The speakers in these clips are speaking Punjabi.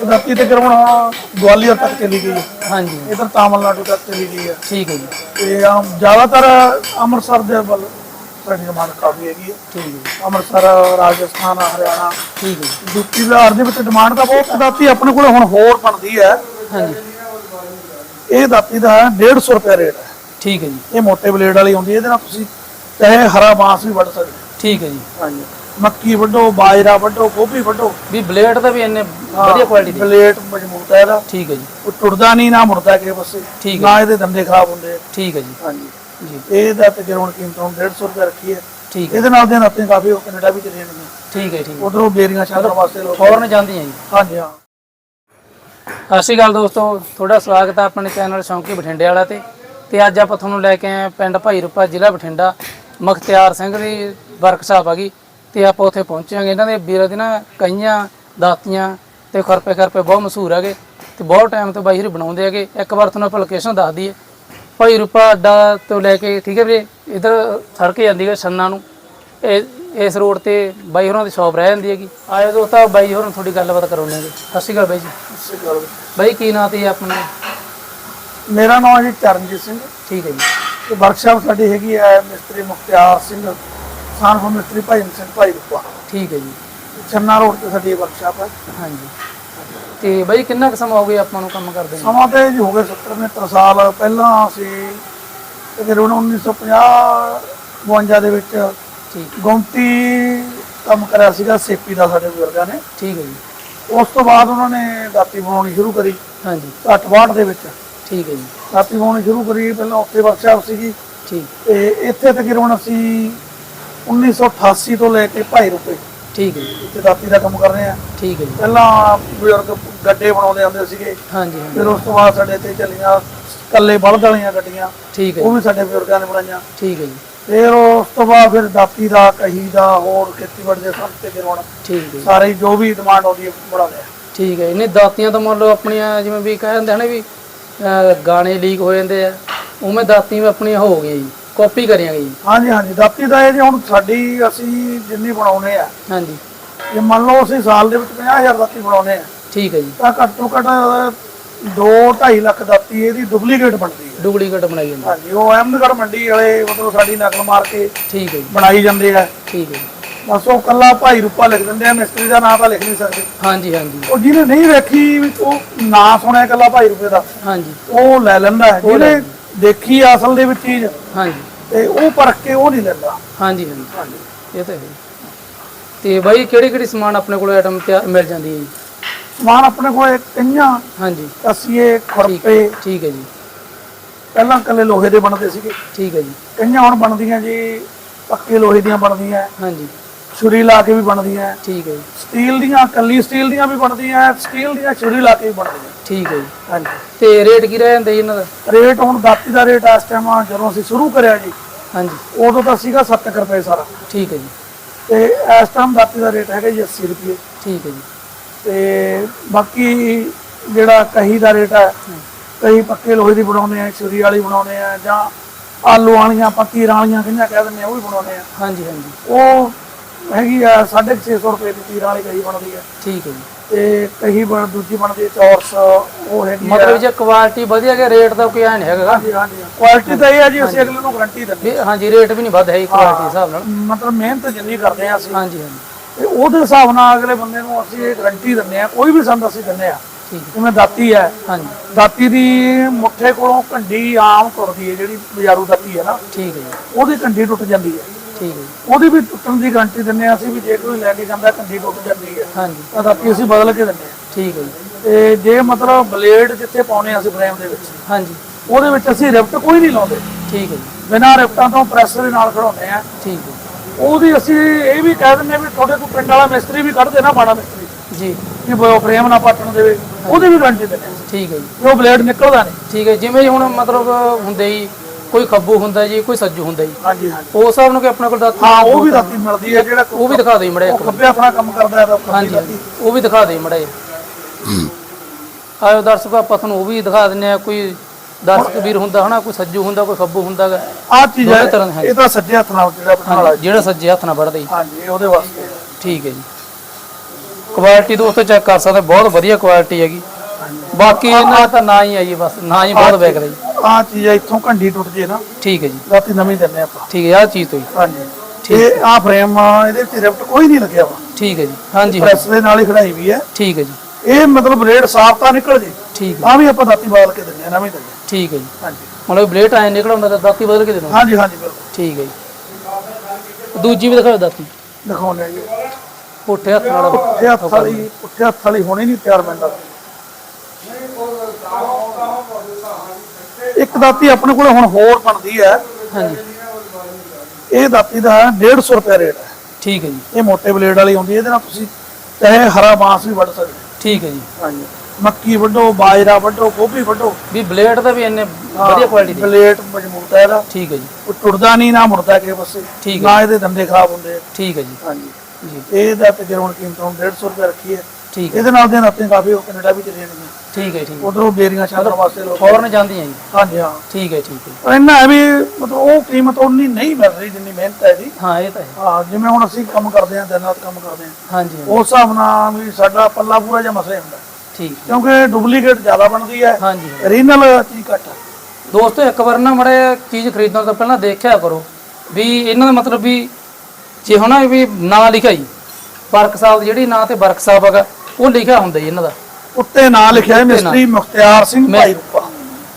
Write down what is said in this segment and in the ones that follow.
ਦਾਤੀ ਤੇ ਕਰਵਣ ਗਵਾਲੀਅਰ ਤੱਕ ਚਲੀ ਗਈ ਹਾਂਜੀ। ਇਧਰ ਤਾਮਿਲਨਾਡੂ ਤੱਕ ਚਲੀ ਗਈ ਹੈ। ਠੀਕ ਹੈ ਜੀ। ਤੇ ਆਮ ਜ਼ਿਆਦਾਤਰ ਅੰਮ੍ਰਿਤਸਰ ਦੇ ਵੱਲ ਸਾਡੀ ਡਿਮਾਂਡ ਕਾਫੀ ਹੈਗੀ ਹੈ। ਠੀਕ ਹੈ ਅੰਮ੍ਰਿਤਸਰ ਰਾਜਸਥਾਨ ਹਰਿਆਣਾ। ਠੀਕ ਹੈ। ਯੂਪੀ ਬਿਹਾਰ ਦੇ ਵਿੱਚ ਡਿਮਾਂਡ ਤਾਂ ਬਹੁਤ ਦਾਤੀ ਆਪਣੇ ਕੋਲੇ ਹੁਣ ਹੋਰ ਬਣਦੀ ਹੈ। ਹਾਂਜੀ। ਇਹ ਦਾਤੀ ਦਾ 150 ਰੁਪਏ ਰੇਟ ਹੈ। ਠੀਕ ਹੈ ਜੀ। ਇਹ ਮੋਟੇ ਬਲੇਡ ਵਾਲੀ ਹੁੰਦੀ ਹੈ। ਇਹਦੇ ਨਾਲ ਤੁਸੀਂ ਚਾਹੇ ਹਰਾ ਬਾਂਸ ਵੀ ਵੱਢ ਸਕਦੇ। ਠੀਕ ਹੈ ਜੀ। ਹਾਂਜੀ। ਮੱਕੀ ਵੱਢੋ ਬਾਜਰਾ ਵੱਢੋ ਗੋਭੀ ਵੱਢੋ। ਵੀ ਬਲੇਡ ਦਾ ਵੀ ਇੰਨੇ ਵਧੀਆ ਕੁਆਲਿਟੀ ਦੀ। ਬਲੇਡ ਮਜ਼ਬੂਤ ਹੈ ਇਹਦਾ। ਠੀਕ ਹੈ ਜੀ। ਉਹ ਟੁੱਟਦਾ ਨਹੀਂ ਨਾ ਮੁੜਦਾ ਕਿਸੇ ਪਾਸੇ ਠੀਕ ਨਾ ਇਹਦੇ ਦੰਦੇ ਖਰਾਬ ਹੁੰਦੇ। ਠੀਕ ਹੈ ਜੀ। ਹਾਂਜੀ। ਜੀ। ਇਹਦਾ ਤਕਰੀਬਨ ਕੀਮਤ ਹੁਣ 150 ਰੁਪਏ ਰੱਖੀ ਹੈ। ਠੀਕ ਹੈ। ਇਹਦੇ ਨਾਲ ਦੇ ਨਾਤੇ ਕਾਫੀ ਉਹ ਕੈਨੇਡਾ ਵੀ ਚਲੇ ਜਾਣਗੇ ਠੀਕ ਹੈ ਠੀਕ ਹੈ। ਉਧਰੋਂ ਬੇਰੀਆਂ ਛਾਲਣ ਵਾਸਤੇ ਲੋਕ ਫੌਰਨ ਜਾਂਦੀਆਂ ਜੀ। ਹਾਂਜੀ ਹਾਂ। ਸਤਿ ਸ਼੍ਰੀ ਅਕਾਲ ਦੋਸਤੋ ਤੁਹਾਡਾ ਸਵਾਗਤ ਹੈ ਆਪਣੇ ਚੈਨਲ ਸ਼ੌਂਕੀ ਬਠਿੰਡੇ ਵਾਲਾ ਤੇ। ਤੇ ਅੱਜ ਆਪਾਂ ਤੁਹਾਨੂੰ ਲੈ ਕੇ ਆਏ ਹਾਂ ਪਿੰਡ ਭਾਈ ਰੂਪਾ ਜ਼ਿਲ੍ਹਾ ਬਠਿੰਡਾ ਮਖਤਿਆਰ ਸਿੰਘ ਦੀ ਵਰਕਸ਼ਾਪ ਹੈਗੀ ਤੇ ਆਪਾਂ ਉੱਥੇ ਪਹੁੰਚਾਂਗੇ ਇਹਨਾਂ ਦੇ ਵੀਰਾਂ ਦੀ ਨਾ ਕਈਆਂ ਦਾਤੀਆਂ ਤੇ ਖਰਪੇ ਖਰਪੇ ਬਹੁਤ ਮਸ਼ਹੂਰ ਹੈਗੇ ਤੇ ਬਹੁਤ ਟਾਈਮ ਤੋਂ ਬਾਈ ਹਰੀ ਬਣਾਉਂਦੇ ਹੈਗੇ। ਇੱਕ ਵਾਰ ਤੁਹਾਨੂੰ ਆਪਾਂ ਲੋਕੇਸ਼ਨ ਦੱਸ ਦਈਏ। ਭਾਈ ਰੂਪਾ ਅੱਡਾ ਤੋਂ ਲੈ ਕੇ ਠੀਕ ਹੈ ਵੀਰੇ ਇਧਰ ਸੜਕ ਜਾਂਦੀ ਹੈ ਛੰਨਾ ਨੂੰ। ਇਹ ਇਸ ਰੋਡ ਤੇ ਬਾਈ ਹੋਰਾਂ ਦੀ ਸ਼ਾਪ ਰਹਿ ਜਾਂਦੀ ਹੈਗੀ। ਆਏ ਦੋਸਤਾਂ ਬਾਈ ਹੋਰਾਂ ਥੋੜੀ ਗੱਲਬਾਤ ਕਰਾਉਂਦੇ ਹੈਗੇ। ਸਤਿ ਸ਼੍ਰੀ ਅਕਾਲ ਬਾਈ ਜੀ। ਇਸੇ ਗੱਲ ਬਾਈ ਕੀ ਨਾਂ ਤੇ ਆਪਣਾ? ਮੇਰਾ ਨਾਮ ਹੈ ਜੀ ਚਰਨਜੀਤ ਸਿੰਘ। ਠੀਕ ਹੈ ਜੀ। ਤੇ ਵਰਕਸ਼ਾਪ ਸਾਡੀ ਹੈਗੀ ਹੈ ਮਿਸਤਰੀ ਮੁਖਤਿਆਰ ਸਿੰਘ। ਸਾਨਫ ਮਿਸਤਰੀ ਭਾਈ ਸਿੰਘ ਭਾਈ ਰੁਪਾ ਠੀਕ ਹੈ ਜੀ। ਛੰਨਾ ਰੋਡ ਤੇ ਸਾਡੀ ਵਰਕਸ਼ਾਪ ਹੈ। ਹਾਂਜੀ। ਤੇ ਬਾਈ ਕਿੰਨਾ ਕੁ ਸਮਾਂ ਹੋ ਗਿਆ ਆਪਾਂ ਨੂੰ ਕੰਮ ਕਰਦੇ ਨੇ? ਸਮਾਂ ਤੇ ਜੀ ਹੋ ਗਏ 70 75 ਸਾਲ। ਪਹਿਲਾਂ ਅਸੀਂ ਤਕਰੀਬਨ 1950 52 ਦੇ ਵਿੱਚ ਠੀਕ। ਗੌਂਤੀ ਕੰਮ ਕਰਿਆ ਸੀਗਾ ਸੇਪੀ ਦਾ ਸਾਡੇ ਬਜ਼ੁਰਗਾਂ ਨੇ। ਠੀਕ ਹੈ ਜੀ। ਉਸ ਤੋਂ ਬਾਅਦ ਉਹਨਾਂ ਨੇ ਦਾਤੀ ਬਣਾਉਣੀ ਸ਼ੁਰੂ ਕਰੀ। ਹਾਂਜੀ। 68 ਦੇ ਵਿੱਚ। ਠੀਕ ਹੈ ਜੀ। ਦਾਤੀ ਬਣਾਉਣੀ ਸ਼ੁਰੂ ਕਰੀ। ਪਹਿਲਾਂ ਉੱਥੇ ਵਰਕਸ਼ਾਪ ਸੀਗੀ। ਠੀਕ। ਤੇ ਇੱਥੇ ਤਕਰੀਬਨ ਅਸੀਂ 1988 ਤੋਂ ਲੈ ਕੇ ਭਾਈ ਰੁਪਏ ਠੀਕ ਹੈ ਜੀ। ਦਾਤੀ ਦਾ ਕੰਮ ਕਰ ਰਹੇ ਆ ਠੀਕ ਹੈ ਜੀ। ਪਹਿਲਾਂ ਬਜ਼ੁਰਗ ਗੱਡੇ ਬਣਾਉਂਦੇ ਹੁੰਦੇ ਸੀਗੇ। ਹਾਂਜੀ ਹਾਂਜੀ। ਫਿਰ ਉਸ ਤੋਂ ਬਾਅਦ ਸਾਡੇ ਇੱਥੇ ਚੱਲੀਆਂ ਕੱਲੇ ਬਲਦ ਵਾਲੀਆਂ ਗੱਡੀਆਂ। ਠੀਕ ਹੈ ਉਹ ਜੀ ਵੀ ਸਾਡੇ ਬਜ਼ੁਰਗਾਂ ਨੇ ਬਣਾਈਆਂ। ਠੀਕ ਹੈ ਜੀ। ਫਿਰ ਉਸ ਤੋਂ ਬਾਅਦ ਫਿਰ ਦਾਤੀ ਦਾ ਕਹੀ ਦਾ ਹੋਰ ਖੇਤੀਬਾੜੀ ਦੇ ਸਭ ਤੇ ਗਿਰਵਣ ਠੀਕ ਹੈ ਜੀ। ਸਾਰੇ ਹੀ ਜੋ ਵੀ ਡਿਮਾਂਡ ਆਉਂਦੀ ਹੈ ਬਣਾਉਂਦੇ ਆ ਠੀਕ ਹੈ ਇਹਨੇ ਦਾਤੀਆਂ ਤਾਂ ਮੰਨ ਲਓ ਆਪਣੀਆਂ ਜਿਵੇਂ ਵੀ ਕਹਿ ਦਿੰਦੇ ਹਨ ਵੀ ਅਹ, ਗਾਣੇ ਲੀਕ ਹੋ ਜਾਂਦੇ ਆ ਉਵੇਂ ਦਾਤੀਆਂ ਵੀ ਆਪਣੀਆਂ ਹੋ ਗਈਆਂ ਜੀ। ਕਾਪੀ ਕਰੀਆਂ ਗਈਆਂ ਜੀ। ਹਾਂਜੀ ਹਾਂਜੀ। ਦਾਤੀ ਦਾ ਇਹ ਜੀ ਹੁਣ ਸਾਡੀ ਅਸੀਂ ਜਿੰਨੀ ਬਣਾਉਨੇ ਆ ਹਾਂਜੀ। ਜੇ ਮੰਨ ਲਓ ਅਸੀਂ ਸਾਲ ਦੇ ਵਿੱਚ 50000 ਦਾਤੀ ਬਣਾਉਨੇ ਆ। ਠੀਕ ਹੈ ਜੀ। ਤਾਂ ਘੱਟ ਤੋਂ ਘੱਟ 2 2.5 ਲੱਖ ਦਾਤੀ ਇਹਦੀ ਡੁਪਲੀਕੇਟ ਬਣਦੀ ਹੈ। ਡੁਪਲੀਕੇਟ ਬਣਾਈ ਜਾਂਦੀ ਹਾਂਜੀ ਉਹ ਅਹਿਮਦਗੜ੍ਹ ਮੰਡੀ ਵਾਲੇ ਮਤਲਬ ਸਾਡੀ ਨਕਲ ਮਾਰ ਕੇ ਠੀਕ ਹੈ ਜੀ। ਬਣਾਈ ਜਾਂਦੇ ਆ। ਠੀਕ ਹੈ ਬਸ ਉਹ ਕੱਲਾ ਭਾਈ ਰੂਪਾ ਲਿਖ ਦਿੰਦੇ ਆ ਮਿਸਤਰੀ ਦਾ ਨਾਮ ਤਾਂ ਲਿਖ ਨਹੀਂ ਸਕਦੇ। ਹਾਂਜੀ ਹਾਂਜੀ। ਉਹ ਜਿਹਨੇ ਨਹੀਂ ਵੇਖੀ ਵੀ ਉਹ ਨਾਂ ਸੁਣਿਆ ਕੱਲਾ ਭਾਈ ਰੂਪੇ ਦਾ ਹਾਂਜੀ। ਉਹ ਲੈ ਲੈਂਦਾ ਹੈ। ਜਿਹਨੇ ਦੇਖੀ ਅਸਲ ਦੇ ਵਿੱਚ ਚੀਜ਼ ਹਾਂਜੀ। ਤੇ ਉਹ ਪਰਖ ਕੇ ਉਹ ਨਹੀਂ ਲੈਂਦਾ। ਹਾਂਜੀ ਹਾਂਜੀ। ਇਹ ਤਾਂ ਹੈ ਤੇ ਬਾਈ ਕਿਹੜੀ ਕਿਹੜੀ ਸਮਾਨ ਆਪਣੇ ਕੋਲ ਆਈਟਮ ਤਿਆਰ ਮਿਲ ਜਾਂਦੀ ਹੈ ਜੀ? ਸਮਾਨ ਆਪਣੇ ਕੋਲ ਕਈਆਂ ਹਾਂਜੀ। ਕਸੀਏ ਖੁਰਪੇ ਠੀਕ ਹੈ ਜੀ। ਪਹਿਲਾਂ ਕੱਲੇ ਲੋਹੇ ਦੇ ਬਣਦੇ ਸੀਗੇ। ਠੀਕ ਹੈ ਜੀ। ਕਈਆਂ ਹੁਣ ਬਣਦੀਆਂ ਜੀ ਪੱਕੇ ਲੋਹੇ ਦੀਆਂ ਬਣਦੀਆਂ। ਹਾਂਜੀ। ਛੁਰੀ ਲਾ ਕੇ ਵੀ ਬਣਦੀਆਂ ਠੀਕ ਹੈ ਜੀ। ਸਟੀਲ ਦੀਆਂ ਕੱਲੀ ਸਟੀਲ ਦੀਆਂ ਵੀ ਬਣਦੀਆਂ ਸਟੀਲ ਦੀਆਂ ਛੁਰੀ ਲਾ ਕੇ ਵੀ ਬਣਦੀਆਂ ਠੀਕ ਹੈ ਜੀ। ਹਾਂਜੀ। ਤੇ ਰੇਟ ਕੀ ਰਹਿ ਜਾਂਦਾ ਜੀ ਇਹਨਾਂ ਦਾ? ਰੇਟ ਹੁਣ ਦਾਤੀ ਦਾ ਰੇਟ ਇਸ ਟਾਈਮ ਜਦੋਂ ਅਸੀਂ ਸ਼ੁਰੂ ਕਰਿਆ ਜੀ ਹਾਂਜੀ। ਉਦੋਂ ਤਾਂ ਸੀਗਾ 70 ਰੁਪਏ ਸਾਰਾ। ਠੀਕ ਹੈ ਜੀ। ਤੇ ਇਸ ਟਾਈਮ ਦਾਤੀ ਦਾ ਰੇਟ ਹੈਗਾ ਜੀ 80 ਰੁਪਏ। ਠੀਕ ਹੈ ਜੀ। ਤੇ ਬਾਕੀ ਜਿਹੜਾ ਕਹੀ ਦਾ ਰੇਟ ਹੈ ਕਈ ਪੱਕੇ ਲੋਹੇ ਦੀ ਬਣਾਉਂਦੇ ਆ ਛੁਰੀ ਵਾਲੀ ਬਣਾਉਂਦੇ ਆ ਜਾਂ ਆਲੂ ਵਾਲੀਆਂ ਪੱਤੀਰਾਂ ਵਾਲੀਆਂ ਕਿੰਨਾ ਕਹਿ ਦਿੰਦੇ ਆ ਉਹ ਵੀ ਬਣਾਉਂਦੇ ਆ ਹਾਂਜੀ ਹਾਂਜੀ। ਉਹ ਹੈਗੀ ਆ 650 ਰੁਪਏ ਦੀ ਤੀਰਾਂ ਵਾਲੀ ਕਹੀ ਬਣਦੀ ਹੈ ਠੀਕ ਹੈ ਜੀ। ਤੇ ਕਹੀ ਬਣ ਦੂਜੀ ਬਣਦੀ ਹੈ ਚੌਰਸ ਉਹ ਹੈਗੀ ਆ। ਮਤਲਬ ਜੇ ਕੁਆਲਿਟੀ ਵਧੀਆ ਹੈ ਰੇਟ ਦਾ ਕੋਈ ਐ ਨਹੀਂ ਹੈਗਾ। ਹਾਂਜੀ ਹਾਂਜੀ ਕੁਆਲਿਟੀ ਤਾਂ ਇਹ ਹੈ ਜੀ ਅਸੀਂ ਅਗਲੇ ਨੂੰ ਗਾਰੰਟੀ ਦਿੰਦੇ ਵੀ ਹਾਂਜੀ ਰੇਟ ਵੀ ਨਹੀਂ ਵੱਧ ਹੈ ਕੁਆਲਿਟੀ ਦੇ ਹਿਸਾਬ ਨਾਲ। ਮਤਲਬ ਮਿਹਨਤ ਜਿੰਨੀ ਕਰਦੇ ਆ ਅਸੀਂ। ਹਾਂਜੀ ਹਾਂਜੀ। ਤੇ ਉਹਦੇ ਹਿਸਾਬ ਨਾਲ ਅਗਲੇ ਬੰਦੇ ਨੂੰ ਅਸੀਂ ਇਹ ਗਾਰੰਟੀ ਦਿੰਦੇ ਆ ਕੋਈ ਵੀ ਸੰਦ ਅਸੀਂ ਦਿੰਦੇ ਆ। ਠੀਕ ਹੈ। ਜਿਵੇਂ ਦਾਤੀ ਹੈ। ਹਾਂਜੀ। ਦਾਤੀ ਦੀ ਮੁੱਠੇ ਕੋਲੋਂ ਕੰਡੀ ਆਮ ਤੁਰਦੀ ਹੈ ਜਿਹੜੀ ਬਾਜ਼ਾਰੂ ਦਾਤੀ ਹੈ ਨਾ। ਠੀਕ ਹੈ ਜੀ। ਉਹਦੀ ਕੰਡੀ ਟੁੱਟ ਜਾਂਦੀ ਹੈ। ਠੀਕ ਹੈ। ਉਹਦੀ ਵੀ ਟੁੱਟਣ ਦੀ ਗਾਰੰਟੀ ਦਿੰਦੇ ਆ ਅਸੀਂ ਵੀ ਜੇ ਕੋਈ ਲੈ ਕੇ ਜਾਂਦਾ ਕੰਡੀ ਟੁੱਟ ਜਾਂਦੀ ਹੈ। ਹਾਂਜੀ। ਤਾਂ ਦਾਤੀ ਅਸੀਂ ਬਦਲ ਕੇ ਦਿੰਦੇ ਆ ਠੀਕ ਹੈ ਜੀ। ਤੇ ਜੇ ਮਤਲਬ ਬਲੇਡ ਜਿੱਥੇ ਪਾਉਨੇ ਆ ਅਸੀਂ ਫਰੇਮ ਦੇ ਵਿੱਚ ਹਾਂਜੀ। ਉਹਦੇ ਵਿੱਚ ਅਸੀਂ ਰਿਫਟ ਕੋਈ ਨਹੀਂ ਲਾਉਂਦੇ। ਠੀਕ ਹੈ ਜੀ। ਬਿਨਾਂ ਰਿਫਟਾਂ ਤੋਂ ਪ੍ਰੈਸ਼ਰ ਦੇ ਨਾਲ ਖੜਾਉਂਦੇ ਆ ਠੀਕ ਹੈ। ਉਹਦੀ ਅਸੀਂ ਇਹ ਵੀ ਕਹਿ ਦਿੰਦੇ ਆ ਵੀ ਤੁਹਾਡੇ ਕੋਲ ਪਿੰਡ ਵਾਲਾ ਮਿਸਤਰੀ ਵੀ ਕੱਢ ਦੇਣਾ ਮਾੜਾ ਮਿਸਤਰੀ। ਜੀ। ਕਿ ਉਹ ਫਰੇਮ ਨਾ ਪਾਟਣ ਦੇਵੇ। ਉਹਦੀ ਵੀ ਗਾਰੰਟੀ ਦਿੰਦੇ ਆ ਠੀਕ ਹੈ ਜੀ। ਉਹ ਬਲੇਡ ਨਿਕਲਦਾ ਨਹੀਂ। ਠੀਕ ਹੈ ਜਿਵੇਂ ਹੁਣ ਮਤਲਬ ਹੁੰਦੇ ਜੀ ਕੋਈ ਖੱਬੂ ਹੁੰਦਾ ਜੀ ਕੋਈ ਸੱਜੂ ਹੁੰਦਾ ਜੀ। ਹਾਂਜੀ ਹਾਂਜੀ। ਉਸ ਹਿਸਾਬ ਨਾਲ ਕਿ ਆਪਣੇ ਕੋਲ ਦਾਤੀ ਹਾਂ ਉਹ ਵੀ ਦਾਤੀ ਮਿਲਦੀ ਹੈ ਜਿਹੜਾ ਉਹ ਵੀ ਦਿਖਾ ਦਿਓ ਮੜੇ ਉਹ ਖੱਬੇ ਆਪਣਾ ਕੰਮ ਕਰਦਾ ਹੈ ਤਾਂ ਹਾਂਜੀ ਉਹ ਵੀ ਦਿਖਾ ਦਿਓ ਮੜੇ ਆਇਓ ਦਰਸ਼ਕੋ ਆਪਾਂ ਤੁਹਾਨੂੰ ਉਹ ਵੀ ਦਿਖਾ ਦਿੰਨੇ ਆ ਕੋਈ ਦਰਸ਼ਕ ਵੀਰ ਹੁੰਦਾ ਹਨਾ ਕੋਈ ਸੱਜੂ ਹੁੰਦਾ ਕੋਈ ਖੱਬੂ ਹੁੰਦਾ ਗਾ। ਆਹ ਚੀਜ਼ ਦੋਵੇਂ ਤਰ੍ਹਾਂ ਦੇ ਹੈ। ਇਹ ਤਾਂ ਸੱਜੇ ਹੱਥ ਨਾਲ ਜਿਹੜਾ ਬਣਾਉਣ ਵਾਲਾ ਹਾਂਜੀ ਜਿਹੜਾ ਸੱਜੇ ਹੱਥ ਨਾਲ ਵੜਦਾ ਜੀ। ਹਾਂਜੀ ਉਹਦੇ ਵਾਸਤੇ। ਠੀਕ ਹੈ ਜੀ। ਕੁਆਲਿਟੀ ਦੋਸਤੋ ਚੈੱਕ ਕਰ ਸਕਦੇ ਹੋ, ਬਹੁਤ ਵਧੀਆ ਕੁਆਲਿਟੀ ਹੈਗੀ। ਬਾਕੀ ਇਹਨਾਂ ਦਾ ਤਾਂ ਨਾ ਹੀ ਜੀ ਬਸ ਨਾ ਹੀ ਬਹੁਤ ਵਿਕਦਾ ਜੀ। ਆਹ ਚੀਜ਼ ਆ, ਇੱਥੋਂ ਘੰਡੀ ਟੁੱਟ ਜੇ ਨਾ ਠੀਕ ਹੈ ਜੀ। ਰਾਤੀ ਨਵੀਂ ਦਿੰਨੇ ਆਪਾਂ। ਠੀਕ ਹੈ ਆਹ ਚੀਜ਼ ਤੋਂ ਜੀ ਹਾਂਜੀ। ਇਹ ਆਹ ਫਰੇਮ ਇਹਦੇ ਵਿੱਚ ਰਿਫਟ ਕੋਈ ਨਹੀਂ ਲੱਗਿਆ ਵਾ। ਠੀਕ ਹੈ ਜੀ। ਹਾਂਜੀ ਪ੍ਰੈਸ ਦੇ ਨਾਲ ਹੀ ਖੜਾਈ ਵੀ ਹੈ। ਠੀਕ ਹੈ ਜੀ। ਇਹ ਮਤਲਬ ਬਲੇਡ ਸਾਫ਼ ਤਾਂ ਨਿਕਲ ਜੇ ਠੀਕ ਆ ਵੀ ਆਪਾਂ ਦਾਤੀ ਬਾਲ ਕੇ ਦਿੰਨੇ ਆ ਨਵੀਂ ਦਿੰਨੇ ਆ। ਠੀਕ ਹੈ ਜੀ। ਹਾਂਜੀ। ਮਤਲਬ ਬਲੇਟ ਆਏ ਨਿਕਲ ਆਉਂਦਾ ਤਾਂ ਦਾਤੀ ਬਦਲ ਕੇ ਦੇ ਦੋ ਹਾਂਜੀ ਹਾਂਜੀ ਬਿਲਕੁਲ। ਠੀਕ ਹੈ ਜੀ। ਦੂਜੀ ਵੀ ਦਿਖਾਓ ਦਾਤੀ। ਦਿਖਾਉਂਦੇ ਆ ਜੀ। ਪੁੱਠੇ ਹੱਥ ਨਾਲ। ਪੁੱਠੇ ਹੱਥ ਵਾਲੀ ਪੁੱਠੇ ਹੱਥ ਵਾਲੀ ਹੋਣੀ ਨਹੀਂ ਤਿਆਰ ਮਿਲਦਾ ਇੱਕ ਦਾਤੀ ਆਪਣੇ ਕੋਲ ਹੁਣ ਹੋਰ ਬਣਦੀ ਹੈ। ਹਾਂਜੀ। ਇਹ ਦਾਤੀ ਦਾ 150 ਰੁਪਏ ਰੇਟ ਹੈ। ਠੀਕ ਹੈ ਜੀ। ਇਹ ਮੋਟੇ ਬਲੇਡ ਵਾਲੀ ਹੁੰਦੀ ਹੈ ਇਹਦੇ ਨਾਲ ਤੁਸੀਂ ਚਾਹੇ ਹਰਾ ਬਾਂਸ ਵੀ ਵੱਢ ਸਕਦੇ ਹੋ। ਠੀਕ ਹੈ ਜੀ। ਹਾਂਜੀ। ਮੱਕੀ ਵੱਢੋ ਬਾਜਰਾ ਵੱਢੋ ਗੋਭੀ ਵੱਢੋ। ਵੀ ਬਲੇਡ ਦਾ ਵੀ ਇੰਨੇ ਵਧੀਆ ਕੁਆਲਿਟੀ ਦੀ। ਬਲੇਡ ਮਜ਼ਬੂਤ ਹੈ ਇਹਦਾ। ਠੀਕ ਹੈ ਜੀ। ਉਹ ਟੁੱਟਦਾ ਨਹੀਂ ਨਾ ਮੁੜਦਾ ਕਿਸੇ ਪਾਸੇ। ਠੀਕ ਨਾ ਇਹਦੇ ਦੰਦੇ ਖਰਾਬ ਹੁੰਦੇ। ਠੀਕ ਹੈ ਜੀ। ਹਾਂਜੀ। ਜੀ। ਇਹਦਾ ਤਕਰੀਬਨ ਕੀਮਤ ਹੁਣ 150 ਰੁਪਏ ਰੱਖੀ ਹੈ। ਠੀਕ ਇਹਦੇ ਨਾਲ ਦੇ ਨਾਤੇ ਕਾਫੀ ਉਹ ਕੈਨੇਡਾ ਵੀ ਚਲੇ ਜਾਂਦੇ ਠੀਕ ਹੈ ਠੀਕ ਉਧਰੋਂ ਬੇਰੀਆਂ ਛਾਲਣ ਵਾਸਤੇ ਲੋਕ ਫੌਰਨ ਜਾਂਦੀਆਂ ਜੀ। ਹਾਂਜੀ ਹਾਂ। ਠੀਕ ਹੈ ਠੀਕ ਹੈ। ਹੈ ਵੀ ਮਤਲਬ ਉਹ ਕੀਮਤ ਉਨੀ ਨਹੀਂ ਮਿਲ ਰਹੀ ਜਿੰਨੀ ਮਿਹਨਤ ਹੈ ਜੀ। ਹਾਂ ਇਹ ਤਾਂ ਹੈ। ਹਾਂ ਜਿਵੇਂ ਹੁਣ ਅਸੀਂ ਕੰਮ ਕਰਦੇ ਹਾਂ ਦਿਨ ਰਾਤ ਕੰਮ ਕਰਦੇ ਹਾਂ। ਹਾਂਜੀ ਉਸ ਹਿਸਾਬ ਨਾਲ ਵੀ ਸਾਡਾ ਪੱਲਾ ਪੂਰਾ ਜਿਹਾ ਮਸਲੇ ਹੁੰਦਾ। ਠੀਕ ਕਿਉਂਕਿ ਡੁਪਲੀਕੇਟ ਜ਼ਿਆਦਾ ਬਣਦੀ ਹੈ ਹਾਂਜੀ ਓਰੀਜਨਲ ਚੀਜ਼ ਘੱਟ ਦੋਸਤੋ ਇੱਕ ਵਾਰ ਨਾ ਮੜੇ ਚੀਜ਼ ਖਰੀਦਣ ਤੋਂ ਪਹਿਲਾਂ ਦੇਖਿਆ ਕਰੋ ਵੀ ਇਹਨਾਂ ਦਾ ਮਤਲਬ ਵੀ ਜੇ ਹੋਣਾ ਵੀ ਨਾਂ ਜੀ ਵਰਕਸ਼ਾਪ ਜਿਹੜੀ ਨਾਂ ਤੇ ਵਰਕਸ਼ਾਪ ਹੈਗਾ ਉਹ ਲਿਖਿਆ ਹੁੰਦਾ ਜੀ ਇਹਨਾਂ ਦਾ। ਉੱਤੇ ਨਾਂ ਲਿਖਿਆ ਹੈ ਮਿਸਤਰੀ ਮੁਖਤਿਆਰ ਸਿੰਘ ਭਾਈ ਰੂਪਾ।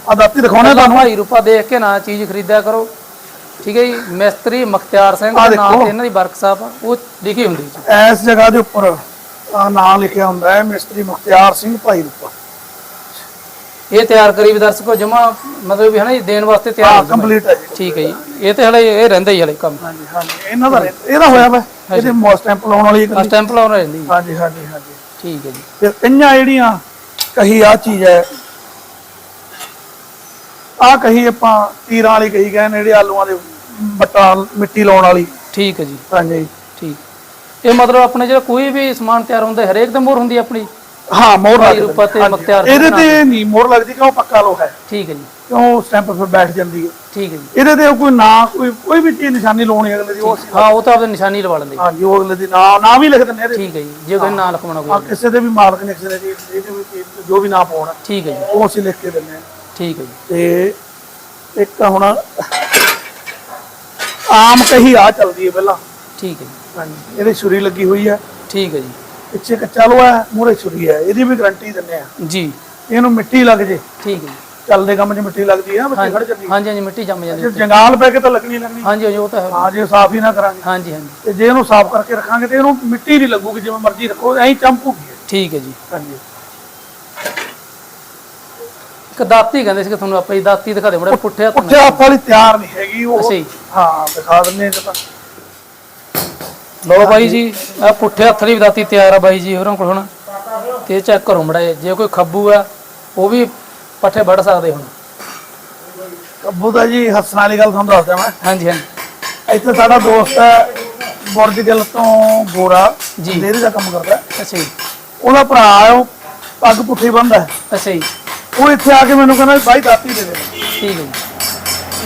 ਆ ਦਾਤੀ ਦਿਖਾਉਣੇ ਤੁਹਾਨੂੰ? ਭਾਈ ਰੂਪਾ ਦੇਖ ਕੇ ਨਾ ਚੀਜ਼ ਖਰੀਦਿਆ ਕਰੋ। ਠੀਕ ਹੈ ਜੀ ਮਿਸਤਰੀ ਮੁਖਤਿਆਰ ਸਿੰਘ ਦੇ ਨਾਂ ਦੇਖੋ। ਤੇ ਇਹਨਾਂ ਦੀ ਵਰਕਸ਼ਾਪ ਆ ਉਹ ਲਿਖੀ ਹੁੰਦੀ ਜੀ। ਇਸ ਜਗ੍ਹਾ ਦੇ ਉੱਪਰ ਆ ਨਾਂ ਲਿਖਿਆ ਹੁੰਦਾ ਹੈ ਮਿਸਤਰੀ ਮੁਖਤਿਆਰ ਸਿੰਘ ਭਾਈ ਰੂਪਾ। ਇਹ ਤਿਆਰ ਕਰੀ ਵੀ ਦਰਸ਼ਕੋ ਜਮਾ ਮਤਲਬ ਵੀ ਹਨਾ ਜੀ ਦੇਣ ਵਾਸਤੇ ਤਿਆਰ ਹਾਂ ਹੋ। ਕੰਪਲੀਟ ਹੈ ਜੀ। ਠੀਕ ਹੈ ਜੀ ਇਹ ਤੇ ਹਲੇ ਇਹ ਰਹਿੰਦਾ ਹੀ ਹਲੇ ਕੰਮ। ਹਾਂਜੀ ਹਾਂਜੀ। ਇਹਨਾਂ ਦਾ ਇਹਦਾ ਹੋਇਆ ਵਾ ਇਹਦੇ ਮੋਸ ਸਟੈਂਪ ਲਾਉਣ ਵਾਲੀ ਸਟੈਂਪ ਲਾਉਣਾ ਰਹਿੰਦੀ। ਹਾਂਜੀ ਹਾਂਜੀ ਹਾਂਜੀ। ਠੀਕ ਹੈ ਜੀ। ਫਿਰ ਕਈਆਂ ਜਿਹੜੀਆਂ ਕਹੀ ਆ ਚੀਜ਼ ਹੈ ਆ ਕਹੀ ਆਪਾਂ ਤੀਰਾਂ ਵਾਲੀ ਕਹੀ ਗਏ ਨੇ ਜਿਹੜੇ ਆਲੂਆਂ ਦੇ ਬੱਟਾ ਮਿੱਟੀ ਲਾਉਣ ਵਾਲੀ। ਠੀਕ ਹੈ ਜੀ। ਹਾਂਜੀ। ਠੀਕ। ਇਹ ਮਤਲਬ ਆਪਣੇ ਜਿਹੜਾ ਕੋਈ ਵੀ ਸਮਾਨ ਤਿਆਰ ਹੁੰਦਾ ਹਰੇਕ ਦੇ ਮੋਰ ਹੁੰਦੀ ਆਪਣੀ? ਹਾਂ ਮੋਹਰ ਭਾਈ ਲੱਗ ਰੂਪਾ ਤੇ ਮੁਖਤਿਆਰ ਇਹਦੇ ਤੇ ਨਹੀਂ ਮੋਹਰ ਲੱਗਦੀ ਕਿਉਂ? ਪੱਕਾ ਲੋਹਾ ਹੈ। ਠੀਕ ਹੈ ਜੀ। ਕਿਉਂ? ਸਟੈਂਪ ਫਿਰ ਬੈਠ ਜਾਂਦੀ ਹੈ। ਠੀਕ ਹੈ ਜੀ। ਇਹਦੇ ਤੇ ਕੋਈ ਨਾ ਕੋਈ ਕੋਈ ਵੀ ਚੀਜ਼ ਨਿਸ਼ਾਨੀ ਲਾਉਣੀ ਅਗਲੇ ਦੀ ਉਹ ਅਸੀਂ- ਹਾਂ। ਉਹ ਤਾਂ ਆਪਣੀ ਨਿਸ਼ਾਨੀ ਲਵਾ ਲੈਂਦੇ। ਹਾਂਜੀ ਉਹ ਅਗਲੇ ਦੀ ਨਾ ਨਾ ਵੀ ਲਿਖ ਦਿੰਦੇ ਆ ਇਹਦੇ ਠੀਕ ਹੈ ਜੀ। ਜੇ ਕੋਈ ਨਾਂ ਲਿਖਵਾਉਣਾ ਕੋਈ ਕਿਸੇ ਦੇ ਵੀ ਮਾਲਕ ਨੇ ਕਿਸੇ ਦੇ ਵੀ ਇਹਦੇ ਵੀ ਚੀਜ਼- ਜੋ ਵੀ ਨਾ ਪਾਉਣਾ ਠੀਕ ਹੈ ਜੀ। ਉਹ ਅਸੀਂ ਲਿਖ ਕੇ ਦਿੰਦੇ ਆ ਠੀਕ ਹੈ ਜੀ। ਤੇ ਇੱਕ ਹੁਣ ਆਮ ਕਹੀ ਆ ਚੱਲਦੀ ਹੈ ਪਹਿਲਾਂ। ਠੀਕ ਹੈ ਜੀ। ਹਾਂਜੀ ਇਹਦੇ ਛੁਰੀ ਲੱਗੀ ਹੋਈ ਹੈ। ਠੀਕ ਹੈ ਜੀ। ਪਿੱਛੇ ਕੱਚਾ ਲੋਹਾ ਹੈ ਮੂਹਰੇ ਛੁਰੀ ਹੈ ਇਹਦੀ ਵੀ ਗਾਰੰਟੀ ਦਿੰਦੇ ਆ ਜੀ। ਇਹਨੂੰ ਮਿੱਟੀ ਲੱਗ ਜੇ। ਠੀਕ ਹੈ। ਚੱਲਦੇ ਕੰਮ 'ਚ ਮਿੱਟੀ ਲੱਗਦੀ ਹੈ ਬੱਚੇ ਖੜ ਜਾਂਦੀ ਹਾਂਜੀ ਹਾਂਜੀ ਮਿੱਟੀ ਜੰਮ ਜਾਂਦੀ ਜੇ ਜੰਗਾਲ ਪੈ ਕੇ ਤਾਂ ਲੱਗਣੀ ਲੱਗਣੀ। ਹਾਂਜੀ ਹਾਂਜੀ ਉਹ ਤਾਂ ਹੈ। ਹਾਂ ਜੇ ਸਾਫ਼ ਹੀ ਨਾ ਕਰਾਂਗੇ। ਹਾਂਜੀ ਹਾਂਜੀ। ਤੇ ਜੇ ਇਹਨੂੰ ਸਾਫ਼ ਕਰਕੇ ਰੱਖਾਂਗੇ ਤੇ ਇਹਨੂੰ ਮਿੱਟੀ ਨਹੀਂ ਲੱਗੂਗੀ ਜਿਵੇਂ ਮਰਜ਼ੀ ਰੱਖੋ ਐਂ ਇਹ। ਠੀਕ ਹੈ ਜੀ। ਹਾਂਜੀ। ਇੱਕ ਦਾਤੀ ਕਹਿੰਦੇ ਸੀ ਕਿ ਤੁਹਾਨੂੰ ਆਪਾਂ ਇਹ ਦਾਤੀ ਦਿਖਾ ਦੇ ਬੜਾ ਪੁੱਠੇ ਹੱਥ ਪੁੱਠੇ ਹੱਥ ਵਾਲੀ ਤਿਆਰ ਨਹੀਂ ਹੈਗੀ ਉਹ। ਹਾਂ ਦਿਖਾ ਦਿੰਦੇ ਹਾਂ ਤਾਂ। ਲੋ ਬਾਈ ਜੀ ਆ ਪੁੱਠੇ ਹੱਥ ਦੀ ਵੀ ਦਾਤੀ ਤਿਆਰ ਆ ਬਾਈ ਜੀ ਹੋਰਾਂ ਕੋਲ ਹੁਣ। ਤੇ ਚੈੱਕ ਕਰੋ ਮੜਾ ਜੇ ਕੋਈ ਖੱਬੂ ਆ ਉਹ ਵੀ ਪੱਠੇ ਵੱਢ ਸਕਦੇ ਹੁਣ। ਕੱਬੂ ਦਾ ਜੀ ਹੱਸਣ ਵਾਲੀ ਗੱਲ ਤੁਹਾਨੂੰ ਦੱਸਦਾ ਮੈਂ। ਹਾਂਜੀ ਹਾਂਜੀ। ਇੱਥੇ ਸਾਡਾ ਦੋਸਤ ਹੈ ਬੁਰਜ ਗਿੱਲ ਤੋਂ ਗੋਰਾ ਜੀ। ਡੇਅਰੀ ਦਾ ਕੰਮ ਕਰਦਾ। ਹੈ। ਅੱਛਾ ਜੀ। ਉਹਦਾ ਭਰਾ ਹੈ ਉਹ ਪੱਗ ਪੁੱਠੀ ਬੰਨਦਾ ਹੈ। ਅੱਛਾ ਜੀ। ਉਹ ਇੱਥੇ ਆ ਕੇ ਮੈਨੂੰ ਕਹਿੰਦਾ ਵੀ ਬਾਈ ਦਾਤੀ ਦੇ ਦੇ। ਠੀਕ ਹੈ ਜੀ।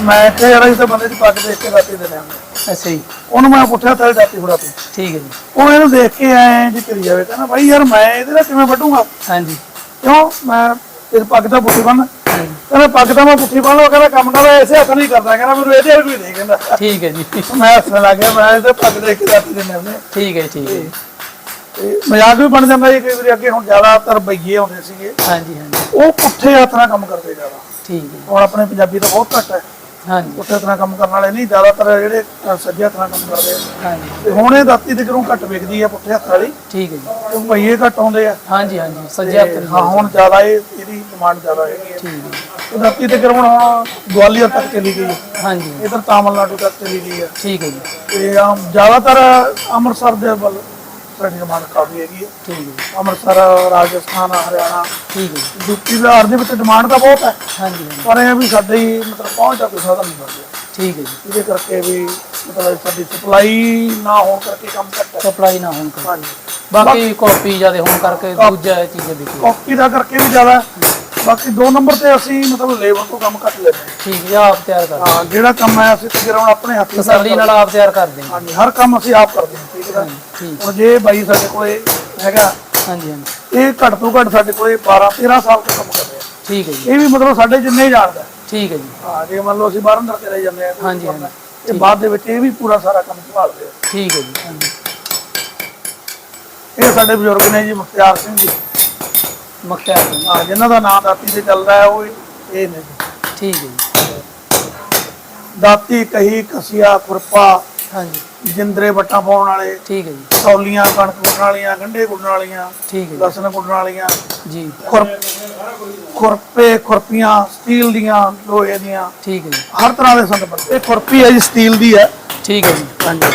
ਮੈਂ ਕਿਹਾ ਯਾਰ ਤਾਂ ਬੰਦੇ ਦੀ ਪੱਗ ਦੇਖ ਕੇ ਦਾਤੀ ਦੇ ਦਿਆਂਗੇ ਅੱਛਾ ਜੀ। ਉਹਨੂੰ ਮੈਂ ਪੁੱਠਿਆ ਤੇ ਦਾਤੀ ਫੜਾਤੀ ਠੀਕ ਹੈ ਜੀ। ਉਹ ਇਹਨੂੰ ਦੇਖ ਕੇ ਐਂ ਜੀ ਕਰੀ ਜਾਵੇ ਕਹਿੰਦਾ ਬਾਈ ਯਾਰ ਮੈਂ ਇਹਦੇ ਨਾਲ ਕਿਵੇਂ ਵੱਢੂਗਾ? ਹਾਂਜੀ। ਕਿਉਂ? ਮੈਂ ਇਹ ਪੱਗ ਤਾਂ ਪੁੱਠੀ ਬੰਨ ਕਹਿੰਦਾ ਪੱਗ ਤਾਂ ਮੈਂ ਪੁੱਠੀ ਬੰਨ ਲਓ ਕਹਿੰਦਾ ਕੰਮ ਤਾਂ ਮੈਂ ਐਸੇ ਹੱਥ ਨਹੀਂ ਕਰਦਾ ਕਹਿੰਦਾ ਮੈਨੂੰ ਇਹਦੇ ਵਰਗੀ ਨਹੀਂ ਕਹਿੰਦਾ। ਠੀਕ ਹੈ ਜੀ। ਮੈਂ ਹੱਸਣ ਲੱਗ ਗਿਆ ਮੈਂ ਇਹਦੇ ਪੱਗ ਦੇਖ ਕੇ ਦਾਤੀ ਦਿੰਦੇ ਹੁੰਦੇ ਠੀਕ ਹੈ ਠੀਕ ਹੈ। ਤੇ ਮਜ਼ਾਕ ਵੀ ਬਣ ਜਾਂਦਾ ਜੀ ਕਈ ਵਾਰੀ ਅੱਗੇ ਹੁਣ ਜ਼ਿਆਦਾਤਰ ਬਈਏ ਹੁੰਦੇ ਸੀਗੇ। ਹਾਂਜੀ ਹਾਂਜੀ। ਉਹ ਪੁੱਠੇ ਹੱਥ ਨਾਲ ਕੰਮ ਕਰਦੇ ਜ਼ਿਆਦਾ। ਠੀਕ ਹੈ ਹੁਣ ਆਪਣੇ ਪੰਜਾਬੀ ਤਾਂ ਬਹੁਤ ਘੱਟ ਹੈ। ਹਾਂਜੀ। ਹੱਥ ਨਾਲ ਕੰਮ ਕਰਨ ਵਾਲੇ ਨਹੀਂ ਜ਼ਿਆਦਾਤਰ ਜਿਹੜੇ ਅ, ਸੱਜੇ ਹੱਥ ਨਾਲ ਕੰਮ ਕਰਦੇ ਆ। ਹਾਂਜੀ। ਤੇ ਹੁਣ ਇਹ ਦਾਤੀ ਦੇ ਘਰੋਂ ਘੱਟ ਵਿਕਦੀ ਹੈ ਪੁੱਠੇ ਹੱਥ ਵਾਲੀ। ਠੀਕ ਹੈ ਜੀ। ਕਿਉਂ ਬਈਏ ਘੱਟ ਆਉਂਦੇ ਆ। ਹਾਂਜੀ ਹਾਂਜੀ ਸੱਜੇ ਹੱਥ ਤੇ। ਹਾਂ ਹੁਣ ਜ਼ਿਆਦਾ ਇਹ ਇਹਦੀ ਡਿਮਾਂਡ ਜ਼ਿਆਦਾ ਹੈਗੀ ਠੀਕ ਹੈ ਤੇ ਦਾਤੀ ਦੇ ਘਰੋਂ ਹੁਣ ਗਵਾਲੀਅਰ ਤੱਕ ਚਲੀ ਗਈ ਹਾਂਜੀ। ਇਧਰ ਤਾਮਿਲਨਾਡੂ ਤੱਕ ਚਲੀ ਗਈ ਹੈ ਠੀਕ ਹੈ ਜੀ। ਤੇ ਆਮ ਜ਼ਿਆਦਾਤਰ ਅੰਮ੍ਰਿਤਸਰ ਦੇ ਵੱਲ ਸਾਡੀ ਡਿਮਾਂਡ ਕਾਫੀ ਹੈਗੀ ਹੈ। ਠੀਕ ਹੈ ਜੀ। ਅੰਮ੍ਰਿਤਸਰ ਰਾਜਸਥਾਨ ਹਰਿਆਣਾ। ਠੀਕ ਹੈ ਜੀ। ਯੂਪੀ ਬਿਹਾਰ ਦੇ ਵਿੱਚ ਡਿਮਾਂਡ ਤਾਂ ਬਹੁਤ ਹੈ। ਹਾਂਜੀ ਹਾਂਜੀ। ਪਰ ਇਹ ਵੀ ਸਾਡੀ ਮਤਲਬ ਪਹੁੰਚ ਦਾ ਕੋਈ ਸਾਧਨ ਨਹੀਂ ਮਿਲ ਰਿਹਾ ਠੀਕ ਹੈ ਜੀ। ਇਹਦੇ ਕਰਕੇ ਵੀ ਮਤਲਬ ਸਾਡੀ ਸਪਲਾਈ ਨਾ ਹੋਣ ਕਰਕੇ ਕੰਮ ਘੱਟ ਹੈ। ਸਪਲਾਈ ਨਾ ਹੋਣ ਕਰਕੇ। ਹਾਂਜੀ। ਬਾਕੀ ਕਾਪੀ ਜ਼ਿਆਦਾ ਹੋਣ ਕਰਕੇ ਦੂਜਾ ਇਹ ਚੀਜ਼ਾਂ ਵਿਕੀ ਕਾਪੀ ਦਾ ਕਰਕੇ ਵੀ ਜ਼ਿਆਦਾ। ਬਾਕੀ ਦੋ ਨੰਬਰ ਤੇ ਅਸੀਂ ਮਤਲਬ ਲੇਬਰ ਤੋਂ ਕੰਮ ਘੱਟ ਲੈਂਦੇ ਹਾਂ। ਠੀਕ ਹੈ ਆਪ ਤਿਆਰ ਕਰਦੇ ਹਾਂ ਜਿਹੜਾ ਕੰਮ ਹੈ ਅਸੀਂ ਤਕਰੀਬਨ ਆਪਣੇ ਹੱਥੀਂ ਤਸੱਲੀ ਨਾਲ ਆਪ ਤਿਆਰ ਕਰਦੇ ਹਾਂ। ਹਾਂਜੀ ਹਰ ਕੰਮ ਅਸੀਂ ਆਪ ਕਰਦੇ ਹਾਂ। ਹੁਣ ਜੇ ਬਾਈ ਸਾਡੇ ਕੋਲੇ ਹੈਗਾ ਹਾਂਜੀ ਹਾਂਜੀ। ਇਹ ਘੱਟ ਤੋਂ ਘੱਟ ਸਾਡੇ ਕੋਲੇ 12 13 ਸਾਲ ਤੋਂ ਕੰਮ ਕਰ ਰਿਹਾ। ਠੀਕ ਹੈ ਜੀ। ਇਹ ਵੀ ਮਤਲਬ ਸਾਡੇ ਜਿੰਨੇ ਹੀ ਜਾਣਦਾ। ਠੀਕ ਹੈ ਜੀ। ਹਾਂ ਜੇ ਮੰਨ ਲਓ ਅਸੀਂ ਬਾਹਰ ਅੰਦਰ ਚਲੇ ਜਾਂਦੇ ਆ ਹਾਂਜੀ ਹਾਂਜੀ। ਤੇ ਬਾਅਦ ਦੇ ਵਿੱਚ ਇਹ ਵੀ ਪੂਰਾ ਸਾਰਾ ਕੰਮ ਸੰਭਾਲਦੇ ਆ। ਠੀਕ ਹੈ ਜੀ ਹਾਂਜੀ। ਇਹ ਸਾਡੇ ਬਜ਼ੁਰਗ ਨੇ ਜੀ ਮੁਖਤਿਆਰ ਸਿੰਘ ਜੀ। ਮਖਤਿਆਰ ਸਿੰਘ। ਹਾਂ ਜਿਨ੍ਹਾਂ ਦਾ ਨਾਮ ਦਾਤੀ ਤੇ ਚੱਲਦਾ ਹੈ ਉਹ ਇਹ ਨੇ ਜੀ। ਠੀਕ ਹੈ ਜੀ। ਦਾਤੀ ਕਹੀ ਕਸੀਆ ਖੁਰਪਾ ਹਾਂਜੀ। ਜਿੰਦਰੇ ਵੱਟਾਂ ਪਾਉਣ ਵਾਲੇ ਠੀਕ ਹੈ ਜੀ। ਸੌਲੀਆਂ ਕਣਕ ਗੁੱਡਣ ਵਾਲੀਆਂ ਗੰਢੇ ਗੁੱਡਣ ਵਾਲੀਆਂ ਠੀਕ ਹੈ। ਲਸਣ ਗੁੱਡਣ ਵਾਲੀਆਂ ਜੀ। ਖੁਰ ਖੁਰਪੇ ਖੁਰਪੀਆਂ ਸਟੀਲ ਦੀਆਂ ਲੋਹੇ ਦੀਆਂ ਠੀਕ ਹੈ ਜੀ। ਹਰ ਤਰ੍ਹਾਂ ਦੇ ਸੰਦ ਇਹ ਖੁਰਪੀ ਹੈ ਜੀ ਸਟੀਲ ਦੀ ਹੈ। ਠੀਕ ਹੈ ਜੀ। ਹਾਂਜੀ।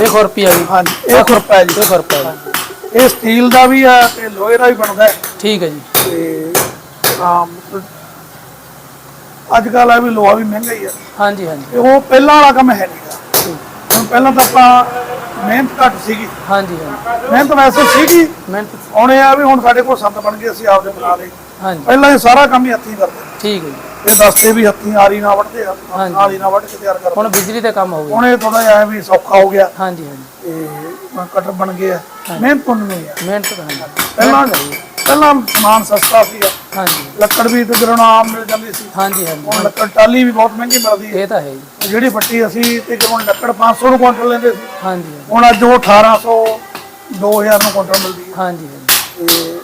ਇਹ ਖੁਰਪੀ ਆ ਜੀ। ਹਾਂਜੀ ਇਹ ਖੁਰਪਾ ਹੈ ਜੀ। ਇਹ ਖੁਰਪਾ ਹੈ। ਇਹ ਸਟੀਲ ਦਾ ਵੀ ਹੈ ਤੇ ਲੋਹੇ ਦਾ ਵੀ ਬਣਦਾ ਹੈ। ਠੀਕ ਹੈ ਜੀ। ਤੇ ਆਮ ਅੱਜ ਕੱਲ੍ਹ ਆ ਵੀ ਲੋਹਾ ਵੀ ਮਹਿੰਗਾ ਹੀ ਹੈ ਹਾਂਜੀ ਹਾਂਜੀ। ਤੇ ਉਹ ਪਹਿਲਾਂ ਵਾਲਾ ਕੰਮ ਹੈ ਨਹੀਂਗਾ ਠੀਕ। ਹੁਣ ਪਹਿਲਾਂ ਤਾਂ ਆਪਾਂ ਮਿਹਨਤ ਘੱਟ ਸੀਗੀ। ਹਾਂਜੀ ਹਾਂਜੀ। ਮਿਹਨਤ ਵੈਸੇ ਸੀਗੀ। ਮਿਹਨਤ ਇਹ ਆ ਵੀ ਹੁਣ ਸਾਡੇ ਕੋਲ ਸੰਦ ਬਣ ਗਏ ਅਸੀਂ ਆਪਦੇ ਬਣਾ ਲਏ। ਹਾਂਜੀ। ਪਹਿਲਾਂ ਇਹ ਸਾਰਾ ਕੰਮ ਹੀ ਹੱਥੀਂ ਕਰਦੇ। ਠੀਕ ਹੈ ਜੀ। ਇਹ ਦਸਤੇ ਵੀ ਹੱਥੀਂ ਆਰੀ ਨਾਲ ਵੱਢਦੇ ਆ ਹਾਂਜੀ। ਆਰੀ ਨਾਲ ਵੱਢ ਕੇ ਤਿਆਰ ਕਰਦੇ। ਹੁਣ ਬਿਜਲੀ ਤੇ ਕੰਮ ਹੋ ਗਿਆ। ਹੁਣ ਇਹ ਥੋੜਾ ਜਿਹਾ ਐਂ ਵੀ ਸੌਖਾ ਹੋ ਗਿਆ। ਹਾਂਜੀ ਹਾਂਜੀ। ਤੇ ਕਟਰ ਬਣ ਗਏ ਆ। ਮਿਹਨਤ ਉਹਨਾਂ ਨੂੰ ਹੀ ਆ। ਮਿਹਨਤ ਤਾਂ ਹਾਂਜੀ ਪਹਿਲਾਂ ਪਹਿਲਾਂ ਸਮਾਨ ਸਸਤਾ ਸੀਗਾ। ਹਾਂਜੀ। ਲੱਕੜ ਵੀ ਤਕਰੀਬਨ ਆਮ ਮਿਲ ਜਾਂਦੀ ਸੀ। ਹਾਂਜੀ ਹਾਂਜੀ। ਹੁਣ ਲੱਕੜ ਟਾਲੀ ਵੀ ਬਹੁਤ ਮਹਿੰਗੀ ਮਿਲਦੀ ਹੈ। ਇਹ ਤਾਂ ਹੈ ਜੀ। ਜਿਹੜੀ ਫੱਟੀ ਅਸੀਂ ਤਕਰੀਬਨ ਲੱਕੜ 500 ਨੂੰ ਕੁਇੰਟਲ ਲੈਂਦੇ ਸੀ ਹਾਂਜੀ ਹਾਂਜੀ। ਹੁਣ ਅੱਜ ਉਹ 1800 2000 ਨੂੰ ਕੁਇੰਟਲ ਮਿਲਦੀ ਹੈ। ਹਾਂਜੀ ਹਾਂਜੀ। ਤੇ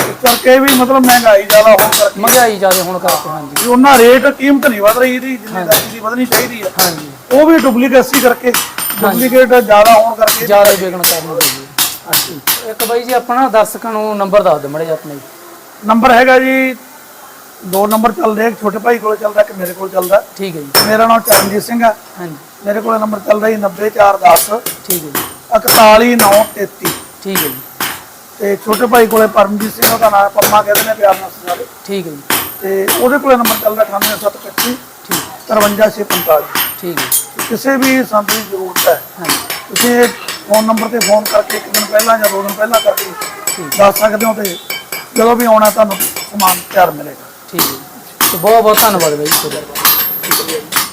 ਇਸ ਕਰਕੇ ਵੀ ਮਤਲਬ ਮਹਿੰਗਾਈ ਜ਼ਿਆਦਾ ਹੋਣ ਕਰਕੇ ਮਹਿੰਗਾਈ ਜ਼ਿਆਦਾ ਹੋਣ ਕਰਕੇ ਹਾਂਜੀ। ਵੀ ਉਹਨਾਂ ਰੇਟ ਕੀਮਤ ਨਹੀਂ ਵਧ ਰਹੀ ਇਹਦੀ ਜਿੰਨੀ ਦੀ ਵਧਣੀ ਚਾਹੀਦੀ ਹੈ। ਹਾਂਜੀ। ਉਹ ਵੀ ਡੁਪਲੀਕੇਸੀ ਕਰਕੇ ਡੁਪਲੀਕੇਟ ਜ਼ਿਆਦਾ ਹੋਣ ਕਰਕੇ ਜ਼ਿਆਦਾ ਵਿਗਣ ਕਰਨ ਲੱਗੇ ਇੱਕ ਬਾਈ ਜੀ ਆਪਣਾ ਦਰਸ਼ਕਾਂ ਨੂੰ ਨੰਬਰ ਦੱਸ ਦਿਓ ਮੜੇ ਆਪਣੇ। ਜੀ ਨੰਬਰ ਹੈਗਾ ਜੀ ਦੋ ਨੰਬਰ ਚੱਲਦੇ ਇੱਕ ਛੋਟੇ ਭਾਈ ਕੋਲ ਚੱਲਦਾ ਇੱਕ ਮੇਰੇ ਕੋਲ ਚੱਲਦਾ। ਠੀਕ ਹੈ ਜੀ। ਮੇਰਾ ਨਾਮ ਚਰਨਜੀਤ ਸਿੰਘ ਆ। ਹਾਂਜੀ। ਮੇਰੇ ਕੋਲ ਨੰਬਰ ਚੱਲਦਾ ਜੀ 90410 ਠੀਕ ਹੈ ਜੀ। 41933 ਠੀਕ ਹੈ ਜੀ। ਤੇ ਛੋਟੇ ਭਾਈ ਕੋਲੇ ਪਰਮਜੀਤ ਸਿੰਘ ਉਹਦਾ ਨਾਮ ਪਰਮਾ ਕਹਿੰਦੇ ਨੇ ਪਿਆਰ ਨਾਲ ਸਾਰੇ ਠੀਕ ਹੈ ਜੀ। ਤੇ ਉਹਦੇ ਕੋਲੇ ਨੰਬਰ ਚੱਲਦਾ 98725 ਠੀਕ। 53645 ਠੀਕ ਹੈ। ਕਿਸੇ ਵੀ ਸੰਦ ਦੀ ਜ਼ਰੂਰਤ ਹੈ ਹਾਂਜੀ। ਤੁਸੀਂ ਫੋਨ ਨੰਬਰ ਤੇ ਫੋਨ ਕਰਕੇ ਇੱਕ ਦਿਨ ਪਹਿਲਾਂ ਜਾਂ ਦੋ ਦਿਨ ਪਹਿਲਾਂ ਕਰਕੇ ਦੱਸ ਸਕਦੇ ਹੋ ਤੇ ਜਦੋਂ ਵੀ ਆਉਣਾ ਤੁਹਾਨੂੰ ਸਮਾਨ ਤਿਆਰ ਮਿਲੇਗਾ ਠੀਕ ਹੈ ਜੀ। ਤੇ ਬਹੁਤ ਬਹੁਤ ਧੰਨਵਾਦ ਬਾਈ ਜੀ ਤੁਹਾਡਾ